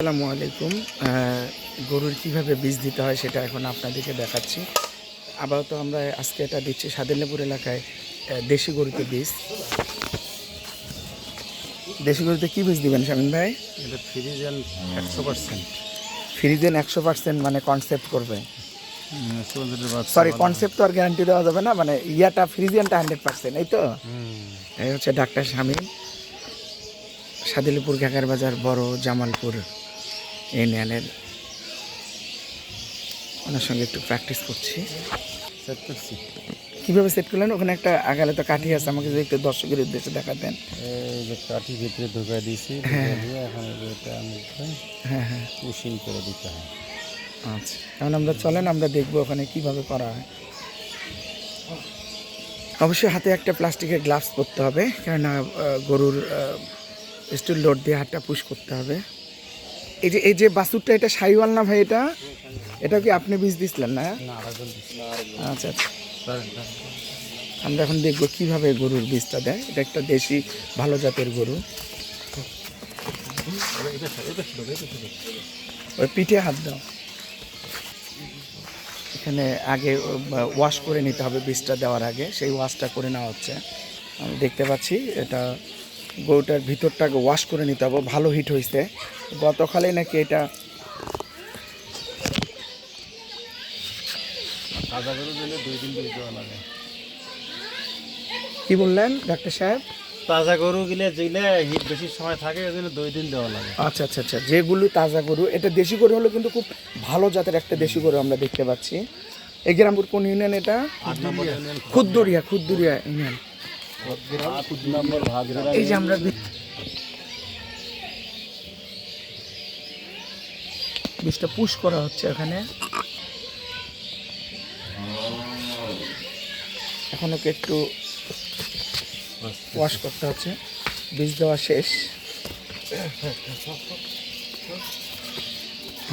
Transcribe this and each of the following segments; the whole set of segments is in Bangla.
আসসালামু আলাইকুম। গরুর কীভাবে বীজ দিতে হয় সেটা এখন আপনাদেরকে দেখাচ্ছি। আপাতত আমরা আজকে এটা দিচ্ছি সাদেনপুর এলাকায় দেশি গরুতে বীজ। দেশি গরুতে কি বীজ দিবেন শামিন ভাই? এটা ফ্রিজেন একশো পার্সেন্ট। ফ্রিজেন একশো পার্সেন্ট মানে কনসেপ্ট করবে। সরি কনসেপ্ট তো আর গ্যারান্টি দেওয়া যাবে না মানে ইয়াটা ফ্রিজিয়ানটা হান্ড্রেড পার্সেন্ট এই তো? এই হচ্ছে ডাক্তার শামিম সাদিলপুর কাকার বাজার বড় জামালপুর। ইউনিয়নের ওনার সঙ্গে একটু প্র্যাকটিস করছি। সেট করছি। কীভাবে সেট করলেন? ওখানে একটা আগালে তো কাঠি আছে আমাকে যদি একটু দর্শকের উদ্দেশ্যে দেখাতেন এই যে কাঠি ভিতরে ঢুকাই দিয়েছি এখন এটা আমি হ্যাঁ হ্যাঁ। পুশিং করে দিতে হয়। আচ্ছা এখন আমরা চলেন আমরা দেখব ওখানে কীভাবে করা হয়। অবশ্যই হাতে একটা প্লাস্টিকের গ্লাভস পরতে হবে কেননা গরুর স্টিল লোড দিয়ে হাতটা পুশ করতে হবে। এই যে এই যে বাসুরটা এটা সাইওয়াল না ভাই এটা? এটা কি আপনি বীজ দিছিলেন না? আচ্ছা আচ্ছা। আমরা এখন দেখব কীভাবে গরুর বীজটা দেয়। এটা একটা দেশি ভালো জাতের গরু। ওই পিঠে হাত দাও। এখানে আগে ওয়াশ করে নিতে হবে বীজটা দেওয়ার আগে। সেই ওয়াশটা করে নেওয়া হচ্ছে। আমি দেখতে পাচ্ছি এটা গরুটার ভিতরটাকে ওয়াশ করে নিতে হবে ভালো হিট হয়েছে গতকালে নাকি এটা কি বললেন ডাক্তার সাহেব? তাজা গরু গিলে যেগুলো হিট বেশি সময় থাকে ওই জন্য দুই দিন দেওয়া লাগে। আচ্ছা আচ্ছা আচ্ছা যেগুলো তাজা গরু এটা দেশি গরু হলো কিন্তু খুব ভালো জাতের একটা দেশি গরু আমরা দেখতে পাচ্ছি। এই গ্রামপুর কোন ইউনিয়ন এটা? খুদ্দুরিয়া খুদ্দুরিয়া ইউনিয়ন। বীজটা পুশ করা হচ্ছে এখানে। এখন ওকে একটু ওয়াশ করতে হচ্ছে। বীজ দেওয়া শেষ।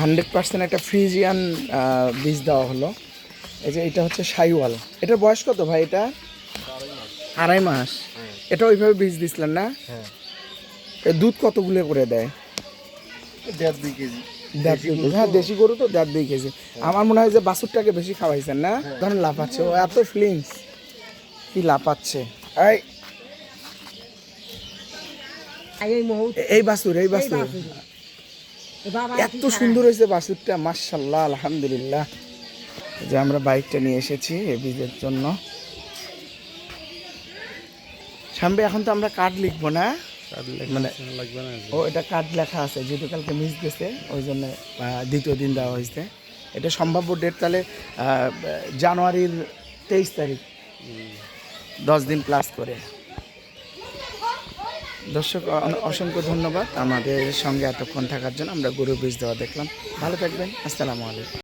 হান্ড্রেড পার্সেন্ট একটা ফ্রিজিয়ান বীজ দেওয়া হলো। এই যে এটা হচ্ছে সাইওয়াল এটার বয়স কত ভাই এটা? আড়াই মাস। এটা ওইভাবে বীজ দিছিলেন না? হ্যাঁ। দুধ কতগুলো করে দেয়? দেড় দুই কেজি। দেড় দুই কেজি। হ্যাঁ দেশি গরু তো দেড় দুই কেজি। আমার মনে হয় যে বাছুরটাকে বেশি খাওয়াইছেন না? ধরুন লাফাচ্ছে। ও এত ফিলিংস কি লাফাচ্ছে? এই। এই মুহূর্তে এই বাছুর এই বাছুর। বাবা এত সুন্দর হয়েছে বাছুরটা মার্শাল্লাহ আলহামদুলিল্লাহ। যে আমরা বাইকটা নিয়ে এসেছি এই বীজের জন্য। সামনে এখন তো আমরা কার্ড লিখব না। মানে ও এটা কার্ড লেখা আছে যেহেতু কালকে মিস গেছে ওই জন্য দ্বিতীয় দিন দেওয়া হয়েছে। এটা সম্ভাব্য ডেট তাহলে জানুয়ারির তেইশ তারিখ। দশ দিন প্লাস করে। দর্শক অসংখ্য ধন্যবাদ আমাদের সঙ্গে এতক্ষণ থাকার জন্য। আমরা গরু বীজ দেওয়া দেখলাম। ভালো থাকবেন। আসসালামু আলাইকুম।